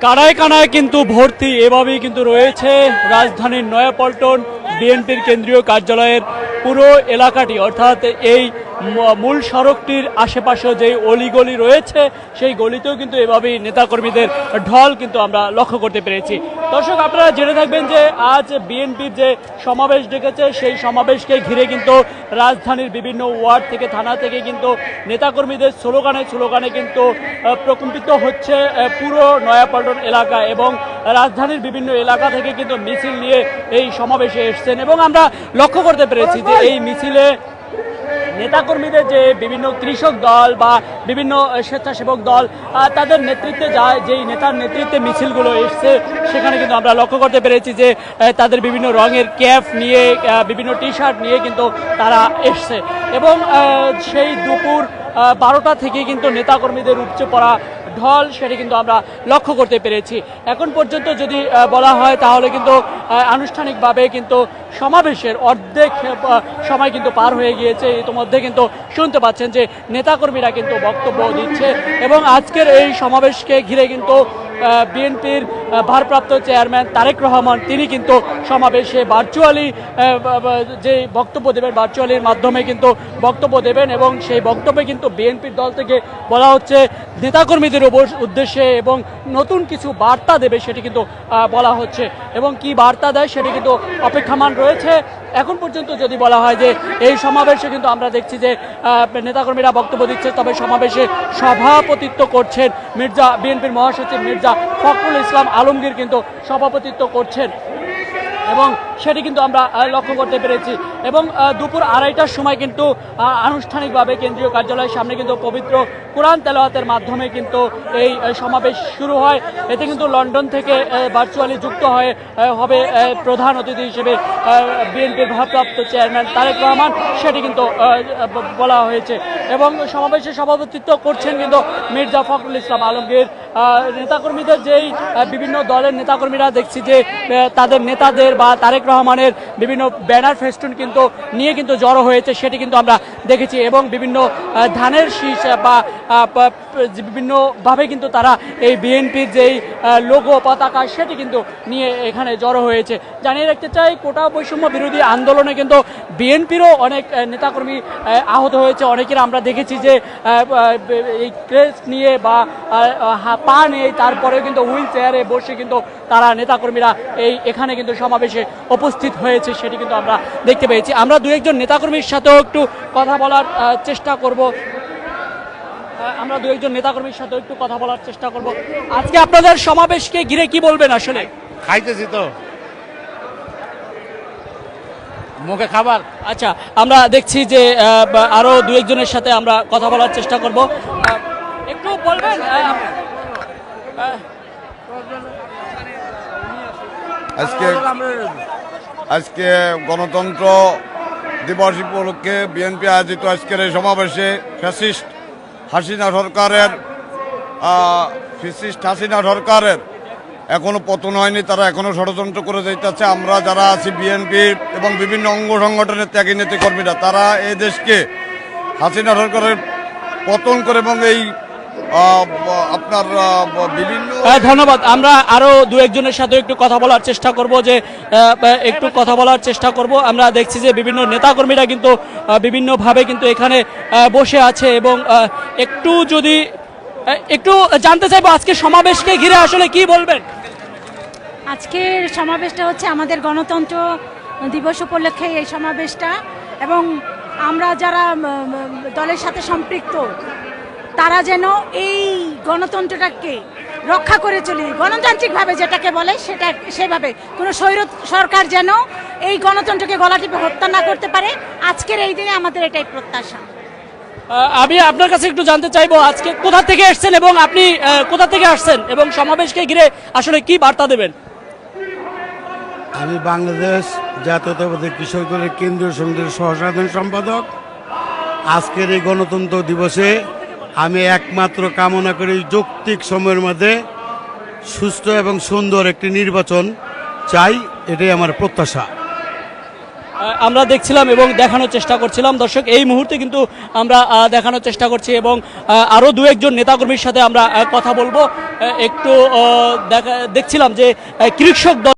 কানায় কানায় কিন্তু ভর্তি এভাবেই কিন্তু রয়েছে রাজধানীর নয়াপল্টন বিএনপির কেন্দ্রীয় কার্যালয়ের পুরো এলাকাটি। অর্থাৎ এই মূল সড়কটির আশেপাশে যে অলিগলি রয়েছে, সেই গলিতেও কিন্তু এভাবেই নেতাকর্মীদের ঢল কিন্তু আমরা লক্ষ্য করতে পেরেছি। দর্শক, আপনারা জেনে থাকবেন যে আজ বিএনপির যে সমাবেশ ডেকেছে, সেই সমাবেশকে ঘিরে কিন্তু রাজধানীর বিভিন্ন ওয়ার্ড থেকে, থানা থেকে কিন্তু নেতাকর্মীদের স্লোগানে স্লোগানে কিন্তু প্রকম্পিত হচ্ছে পুরো নয়াপল্টন এলাকা এবং রাজধানীর বিভিন্ন এলাকা থেকে কিন্তু মিছিল নিয়ে এই সমাবেশে এসছেন। এবং আমরা লক্ষ্য করতে পেরেছি যে এই মিছিলে নেতাকর্মীদের যে বিভিন্ন কৃষক দল বা বিভিন্ন স্বেচ্ছাসেবক দল তাদের নেতৃত্বে যা যেই নেতার নেতৃত্বে মিছিলগুলো এসছে, সেখানে কিন্তু আমরা লক্ষ্য করতে পেরেছি যে তাদের বিভিন্ন রঙের ক্যাপ নিয়ে বিভিন্ন টি শার্ট নিয়ে কিন্তু তারা এসছে। এবং সেই দুপুর বারোটা থেকে কিন্তু নেতাকর্মীদের উপচে পড়া ঢল সেটি কিন্তু আমরা লক্ষ্য করতে পেরেছি। এখন পর্যন্ত যদি বলা হয় তাহলে কিন্তু আনুষ্ঠানিকভাবে কিন্তু সমাবেশের অর্ধেক সময় কিন্তু পার হয়ে গিয়েছে। ইতিমধ্যে কিন্তু শুনতে পাচ্ছেন যে নেতাকর্মীরা কিন্তু বক্তব্য দিচ্ছে এবং আজকের এই সমাবেশকে ঘিরে কিন্তু বিএনপির ভারপ্রাপ্ত চেয়ারম্যান তারেক রহমান, তিনি কিন্তু সমাবেশে ভার্চুয়ালি যে বক্তব্য দেবেন ভার্চুয়ালির মাধ্যমে কিন্তু বক্তব্য দেবেন এবং সেই বক্তব্যে কিন্তু বিএনপির দল থেকে বলা হচ্ছে, নেতাকর্মীদের উদ্দেশ্যে এবং নতুন কিছু বার্তা দেবে সেটি কিন্তু বলা হচ্ছে। এবং কি বার্তা দেয় সেটি কিন্তু অপেক্ষামান রয়েছে। এখন পর্যন্ত যদি বলা হয় যে এই সমাবেশে কিন্তু আমরা দেখছি যে নেতাকর্মীরা বক্তব্য দিচ্ছে, তবে সমাবেশে সভাপতিত্ব করছেন মির্জা, বিএনপির মহাসচিব মির্জা ফখরুল ইসলাম আলমগীর কিন্তু সভাপতিত্ব করছেন। এবং সেটি কিন্তু আমরা লক্ষ্য করতে পেরেছি। এবং দুপুর আড়াইটার সময় কিন্তু আনুষ্ঠানিকভাবে কেন্দ্রীয় কার্যালয়ের সামনে কিন্তু পবিত্র কোরআন তেলাওয়াতের মাধ্যমে কিন্তু এই সমাবেশ শুরু হয়। এতে কিন্তু লন্ডন থেকে ভার্চুয়ালি যুক্ত হয়ে হবে প্রধান অতিথি হিসেবে বিএনপির ভারপ্রাপ্ত চেয়ারম্যান তারেক রহমান। সেটি কিন্তু বলা হয়েছে। এবং সমাবেশে সভাপতিত্ব করছেন কিন্তু মির্জা ফখরুল ইসলাম আলমগীর। নেতাকর্মীদের যেই বিভিন্ন দলের নেতাকর্মীরা দেখছি যে তাদের নেতাদের বা তারেক রহমানের বিভিন্ন ব্যানার ফেস্টুন কিন্তু নিয়ে কিন্তু জড়ো হয়েছে, সেটি কিন্তু আমরা দেখেছি এবং বিভিন্ন ধানের শীষ বা বিভিন্নভাবে কিন্তু তারা এই বিএনপির যেই লোগো পতাকা সেটি কিন্তু নিয়ে এখানে জড়ো হয়েছে। জানিয়ে রাখতে চাই, কোটা বৈষম্য বিরোধী আন্দোলনে কিন্তু বিএনপিরও অনেক নেতাকর্মী আহত হয়েছে। অনেকের আমরা দেখেছি যে এই ক্রেস্ট নিয়ে বা পা নেই তারপরেও কিন্তু হুইল চেয়ারে বসে কিন্তু তারা নেতাকর্মীরা এই এখানে কিন্তু সমাবেশে উপস্থিত হয়েছে সেটি কিন্তু আমরা দেখতে পেয়েছি। আমরা দু একজন নেতাকর্মীর সাথেও একটু কথা বলার চেষ্টা করব। আমরা দু একজন নেতাকর্মীর সাথেও একটু কথা বলার চেষ্টা করব। আজকে আপনাদের সমাবেশকে ঘিরে কি বলবেন আসলে? খাইতেছি তো। মুখে খাবার। আচ্ছা আমরা দেখছি যে আরও দু একজনের সাথে আমরা কথা বলার চেষ্টা করব। একটু বলবেন? আজকে আজকে গণতন্ত্র দিবস উপলক্ষে বিএনপি আয়োজিত আজকের এই সমাবেশে ফ্যাসিস্ট হাসিনা সরকারের ফ্যাসিস্ট হাসিনা সরকারের এখনও পতন হয়নি, তারা এখনও ষড়যন্ত্র করে যাইতেছে। আমরা যারা আছি বিএনপি এবং বিভিন্ন অঙ্গ সংগঠনের ত্যাগী নীতি কর্মীরা, তারা এই দেশকে হাসিনা সরকারের পতন করে এবং এই আপনার বিভিন্ন ধন্যবাদ। আমরা আরও দু একজনের সাথে একটু কথা বলার চেষ্টা করব যে একটু কথা বলার চেষ্টা করব। আমরা দেখছি যে বিভিন্ন নেতাকর্মীরা কিন্তু বিভিন্নভাবে কিন্তু এখানে বসে আছে এবং একটু যদি একটু জানতে চাইব আজকে সমাবেশকে ঘিরে আসলে কি বলবেন? আজকের সমাবেশটা হচ্ছে আমাদের গণতন্ত্র দিবস উপলক্ষে এই সমাবেশটা এবং আমরা যারা দলের সাথে সম্পৃক্ত তারা যেন এই গণতন্ত্রটাকে রক্ষা করে চলি। গণতান্ত্রিকভাবে যেটাকে বলে সেটা সেভাবে। কোনো স্বৈর সরকার যেন এই গণতন্ত্রকে গলা টিপে হত্যা না করতে পারে। আজকের এই দিনে আমাদের এটাই প্রত্যাশা। আমি আপনার কাছে একটু জানতে চাইব আজকে কোথা থেকে এসেছেন এবং আপনি কোথা থেকে আসছেন এবং সমাবেশকে ঘিরে আসলে কি বার্তা দেবেন? আমি বাংলাদেশ জাতীয়তাবাদী কৃষক দলের কেন্দ্রীয় সমিতির সহসাধারণ সম্পাদক। আজকের এই গণতন্ত্র দিবসে আমি একমাত্র কামনা করি যৌক্তিক সময়ের মধ্যে সুস্থ এবং সুন্দর একটি নির্বাচন চাই, এটাই আমার প্রত্যাশা। আমরা দেখছিলাম এবং দেখানোর চেষ্টা করছিলাম। দর্শক, এই মুহূর্তে কিন্তু আমরা দেখানোর চেষ্টা করছি এবং আরও দু একজন নেতাকর্মীর সাথে আমরা কথা বলব। একটু দেখা দেখছিলাম যে কৃষক দল